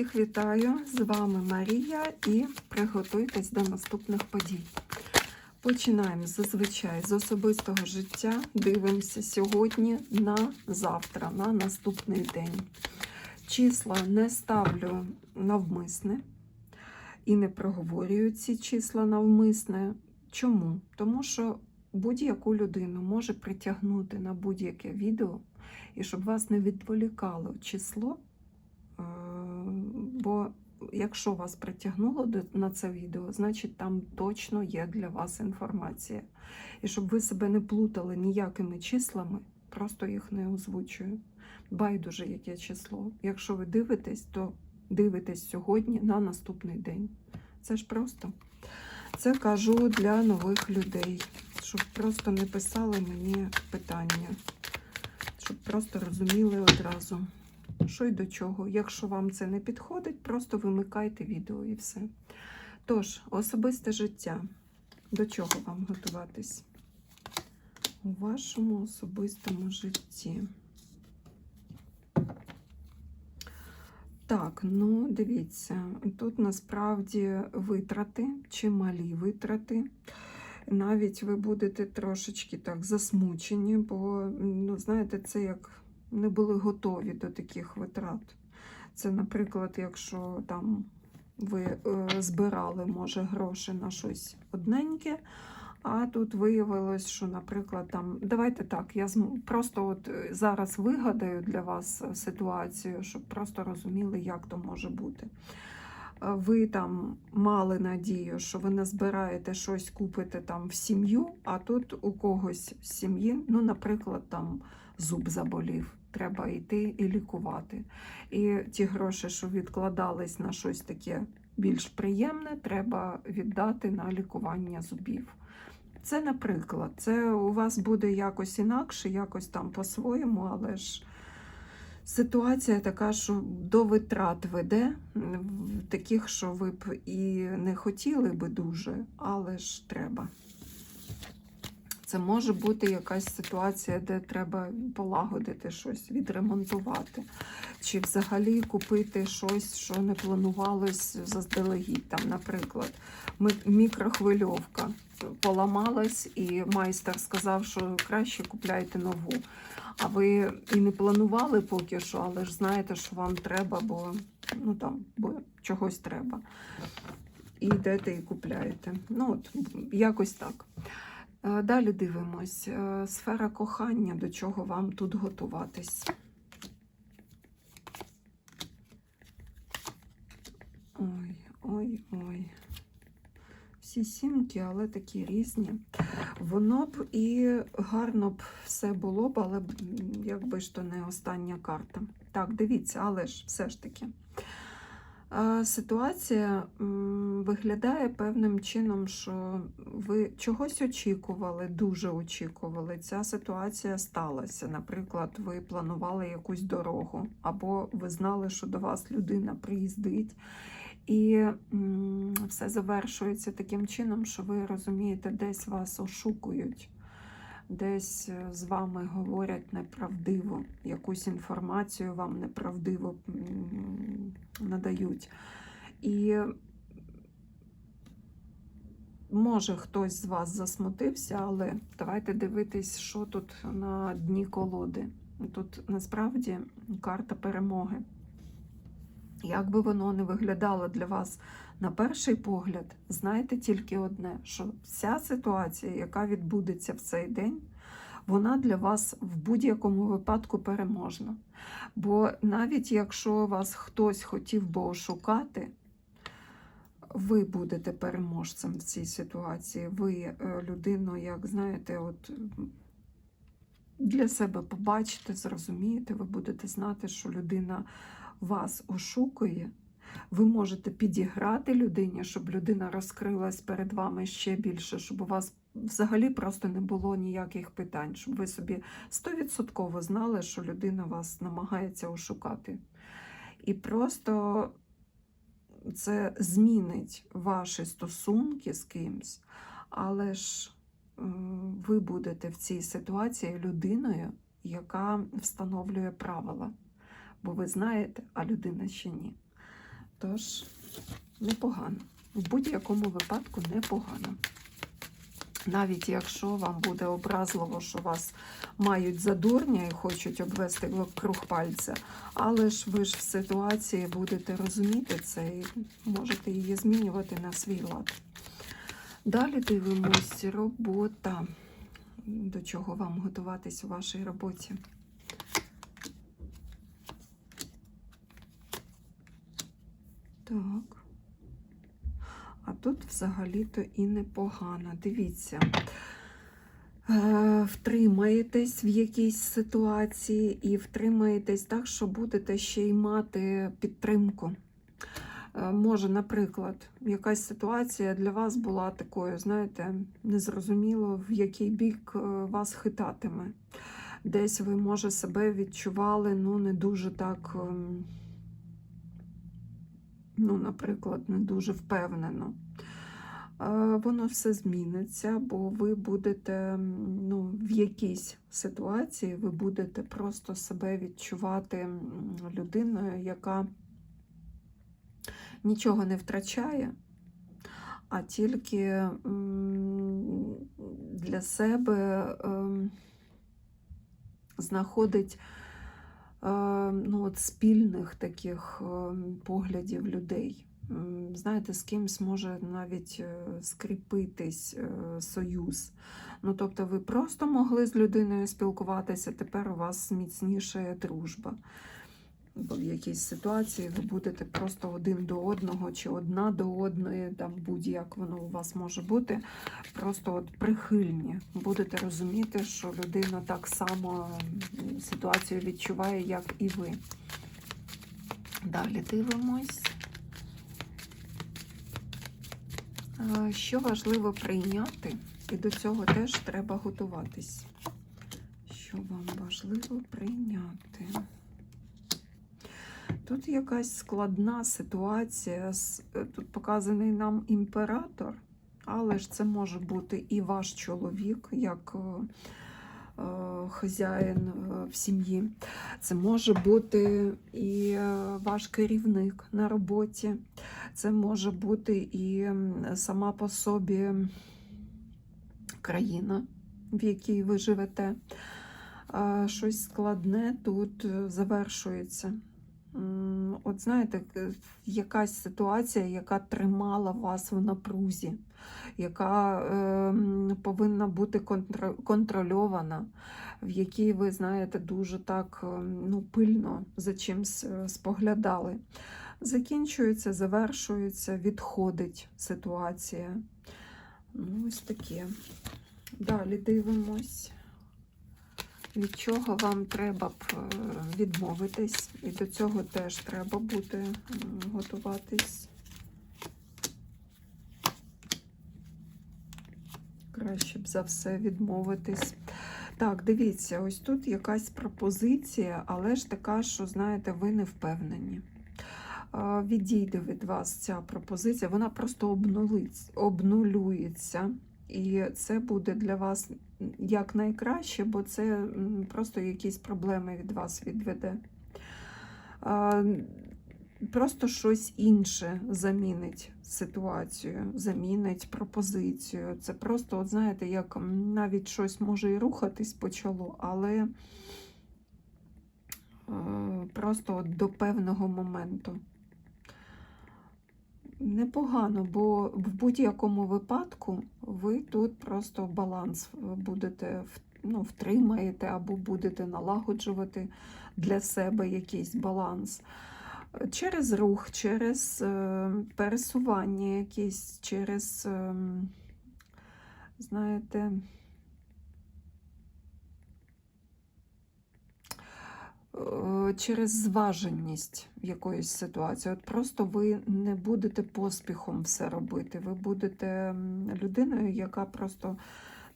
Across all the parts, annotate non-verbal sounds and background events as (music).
Всіх вітаю! З вами Марія і приготуйтесь до наступних подій. Починаємо зазвичай з особистого життя. Дивимося сьогодні на завтра, на наступний день. Числа не ставлю навмисне і не проговорюю ці числа навмисне. Чому? Тому що будь-яку людину може притягнути на будь-яке відео, і щоб вас не відволікало число. Бо якщо вас притягнуло на це відео, значить там точно є для вас інформація. І щоб ви себе не плутали ніякими числами, просто їх не озвучую. Байдуже, яке число. Якщо ви дивитесь, то дивитесь сьогодні на наступний день. Це ж просто. Це кажу для нових людей, щоб просто не писали мені питання, щоб просто розуміли одразу що й до чого. Якщо вам це не підходить, просто вимикайте відео і все. Тож, особисте життя. До чого вам готуватись? У вашому особистому житті. Так, ну дивіться, тут насправді витрати, чималі витрати. Навіть ви будете трошечки так засмучені, бо, ну, знаєте, це як не були готові до таких витрат. Це, наприклад, якщо там ви е, збирали, може, гроші на щось одненьке, а тут виявилось, що, наприклад, там, давайте так, я просто от е, зараз вигадаю для вас е, ситуацію, щоб просто розуміли, як то може бути. Ви там мали надію, що ви не збираєте щось купити там в сім'ю, а тут у когось з сім'ї, ну, наприклад, там зуб заболів, треба йти і лікувати. І ті гроші, що відкладались на щось таке більш приємне, треба віддати на лікування зубів. Це, наприклад, це у вас буде якось інакше, якось там по-своєму, але ж ситуація така, що до витрат веде, таких, що ви б і не хотіли би дуже, але ж треба. Це може бути якась ситуація, де треба полагодити щось, відремонтувати, чи взагалі купити щось, що не планувалось заздалегідь. Там, наприклад, мікрохвильовка поламалась, і майстер сказав, що краще купляйте нову. А ви і не планували поки що, але ж знаєте, що вам треба, бо ну там бо чогось треба. І йдете і купляєте. Ну от якось так. Е, Далі дивимось. Е, Сфера кохання, до чого вам тут готуватись. Ой, ой, ой. Всі сімки, але такі різні. Воно б і гарно б все було б, але якби ж то не остання карта. Так, дивіться, але ж все ж таки. Ситуація виглядає певним чином, що ви чогось очікували, дуже очікували. Ця ситуація сталася. Наприклад, ви планували якусь дорогу, або ви знали, що до вас людина приїздить, і все завершується таким чином, що ви розумієте, десь вас ошукують. Десь е, з вами говорять неправдиво, якусь інформацію вам неправдиво надають. І може хтось з вас засмутився, але давайте дивитись, що тут на дні колоди. Тут насправді карта перемоги. Як би воно не виглядало для вас на перший погляд, знайте тільки одне, що вся ситуація, яка відбудеться в цей день, вона для вас в будь-якому випадку переможна. Бо навіть якщо вас хтось хотів би ошукати, ви будете переможцем в цій ситуації. Ви е, людину, як знаєте, от для себе побачите, зрозумієте, ви будете знати, що людина вас ошукує. Ви можете підіграти людині, щоб людина розкрилась перед вами ще більше, щоб у вас взагалі просто не було ніяких питань, щоб ви собі стовідсотково знали, що людина вас намагається ошукати. І просто це змінить ваші стосунки з кимсь, але ж ви будете в цій ситуації людиною, яка встановлює правила. Бо ви знаєте, а людина ще ні. Тож, непогано. В будь-якому випадку непогано. Навіть якщо вам буде образливо, що вас мають за дурня і хочуть обвести вокруг пальця, але ж ви ж в ситуації будете розуміти це і можете її змінювати на свій лад. Далі дивимось робота. До чого вам готуватись у вашій роботі? Так. А тут взагалі-то і непогано. Дивіться, е, втримаєтесь в якійсь ситуації і втримаєтесь так, що будете ще й мати підтримку. Е, Може, наприклад, якась ситуація для вас була такою, знаєте, незрозуміло, в який бік е, вас хитатиме. Десь ви, може, себе відчували ну, не дуже так, ем, ну, наприклад, не дуже впевнено. Е, Воно все зміниться, бо ви будете ну, в якійсь ситуації, ви будете просто себе відчувати людиною, яка нічого не втрачає, а тільки для себе ем, знаходить ну, от спільних таких ем, поглядів людей. Знаєте, з кимсь може навіть е, скріпитись е, союз. Ну, тобто ви просто могли з людиною спілкуватися, тепер у вас міцніша дружба. В якійсь ситуації ви будете просто один до одного чи одна до одної, там будь-як воно у вас може бути, просто от прихильні. Будете розуміти, що людина так само ситуацію відчуває, як і ви. Далі дивимось. Що важливо прийняти, і до цього теж треба готуватись. Що вам важливо прийняти? Тут якась складна ситуація. е, Тут показаний нам імператор, але ж це може бути і ваш чоловік, як е, е, хазяїн в сім'ї. Це може бути і ваш керівник на роботі. Це може бути і сама по собі країна, в якій ви живете. Щось складне тут завершується. От знаєте, якась ситуація, яка тримала вас в напрузі, яка ем, повинна бути контро- контрольована, в якій ви, знаєте, дуже так ем, ну, пильно за чимсь е, споглядали. Закінчується, завершується, відходить ситуація. Ну, ось таке. Далі дивимось. Від чого вам треба б е, відмовитись, і до цього теж треба буде готуватись. Краще б за все відмовитись. Так, дивіться, ось тут якась пропозиція, але ж така, що, знаєте, ви не впевнені. Відійде від вас ця пропозиція, вона просто обнулюється. І це буде для вас як найкраще, бо це просто якісь проблеми від вас відведе. Просто щось інше замінить ситуацію, замінить пропозицію. Це просто, от знаєте, як навіть щось може і рухатись почало, але просто от до певного моменту. Непогано, бо в будь-якому випадку ви тут просто баланс е, будете ну, втримаєте або будете налагоджувати для себе якийсь баланс. Через рух, через е, пересування якісь, через, е, знаєте, через зваженість якоїсь ситуації. От просто ви не будете поспіхом все робити. Ви будете людиною, яка просто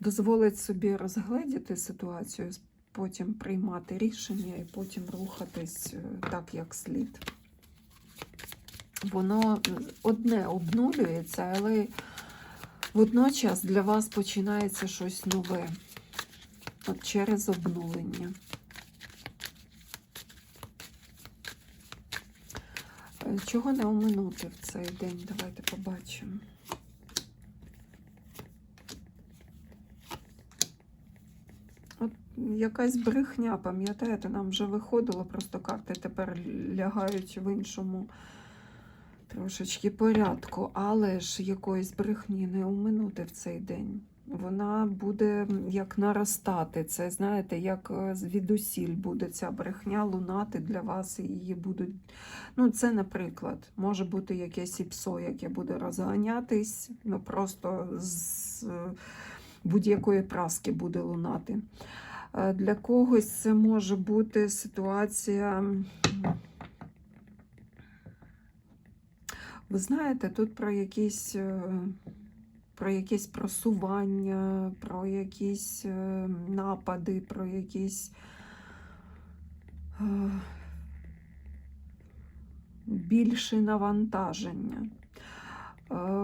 дозволить собі розгледіти ситуацію, потім приймати рішення і потім рухатись е, так, як слід. Воно е, одне обнулюється, але водночас для вас починається щось нове. От через обнулення. Чого не оминути в цей день? Давайте побачимо. От якась брехня, пам'ятаєте, нам вже виходило, просто карти тепер лягають в іншому трошечки порядку, але ж якоїсь брехні не оминути в цей день. Вона буде як наростати. Це, знаєте, як е, звідусіль буде ця брехня лунати для вас, і її будуть. Ну, це, наприклад, може бути якесь іпсо, яке буде розганятись, ну просто з будь-якої праски буде лунати. Е, Для когось це може бути ситуація. Ви знаєте, тут про якісь, е, про якісь просування, про якісь е, напади, про якісь е, більше навантаження. Е,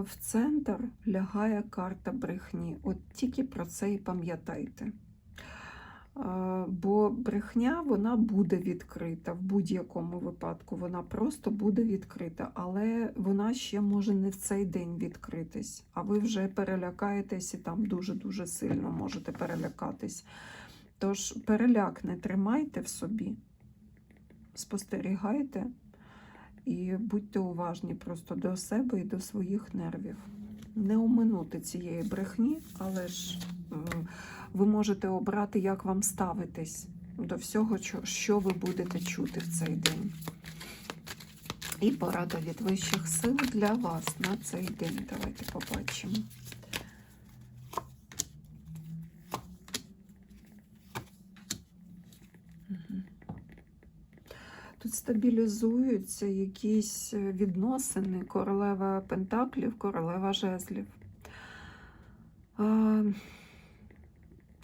В центр лягає карта брехні. От тільки про це і пам'ятайте. Бо брехня вона буде відкрита в будь-якому випадку. Вона просто буде відкрита, але вона ще може не в цей день відкритись. А ви вже перелякаєтесь і там дуже-дуже сильно можете перелякатись. Тож переляк не тримайте в собі, спостерігайте і будьте уважні просто до себе і до своїх нервів. Не оминути цієї брехні, але ж ви можете обрати, як вам ставитись до всього, що- ви будете чути в цей день. І порада від вищих сил для вас на цей день. Давайте побачимо. Тут стабілізуються якісь е, відносини, королева пентаклів, королева жезлів.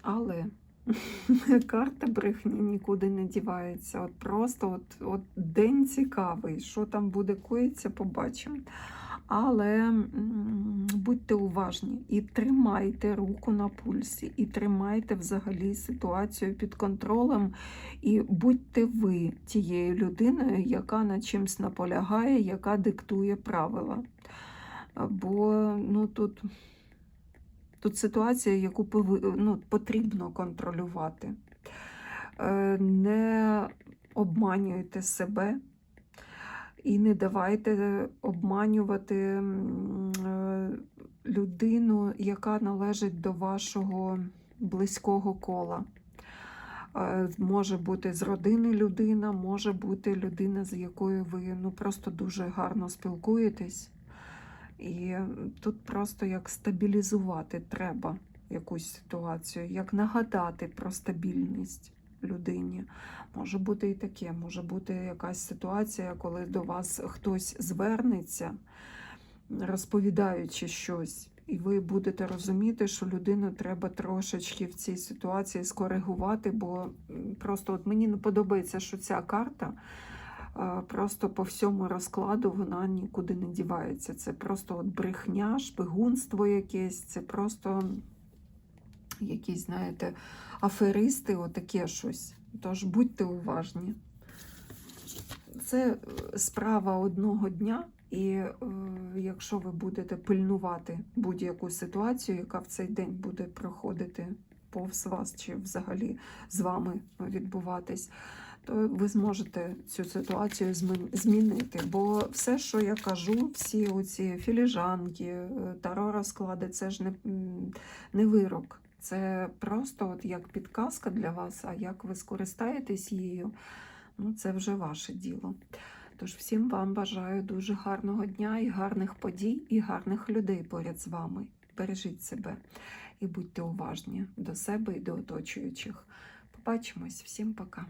Але (laughs) карта брехні нікуди не дівається. От просто от, от день цікавий, що там буде коїться, побачимо. Але будьте уважні і тримайте руку на пульсі, і тримайте взагалі ситуацію під контролем, і будьте ви тією людиною, яка на чимсь наполягає, яка диктує правила. Бо ну, тут, тут ситуація, яку ну, потрібно контролювати. Е, Не обманюйте себе і не давайте обманювати е, людину, яка належить до вашого близького кола. Е, Може бути з родини людина, може бути людина, з якою ви ну, просто дуже гарно спілкуєтесь. І тут просто як стабілізувати треба якусь ситуацію, як нагадати про стабільність людині. Може бути і таке, може бути якась ситуація, коли до вас хтось звернеться, розповідаючи щось, і ви будете розуміти, що людину треба трошечки в цій ситуації скоригувати, бо просто от мені не подобається, що ця карта. Просто по всьому розкладу вона нікуди не дівається. Це просто от брехня, шпигунство якесь, це просто якісь, знаєте, аферисти, отаке щось. Тож будьте уважні. Це е, справа одного дня, і е, якщо ви будете пильнувати будь-яку ситуацію, яка в цей день буде проходити повз вас чи взагалі з вами відбуватись, то ви зможете цю ситуацію змінити. Бо все, що я кажу, всі оці філіжанки, е, таро розклади, це ж не, не вирок. Це просто от як підказка для вас, а як ви скористаєтесь її, ну це вже ваше діло. Тож всім вам бажаю дуже гарного дня і гарних подій, і гарних людей поряд з вами. Бережіть себе і будьте уважні до себе і до оточуючих. Побачимось, всім пока.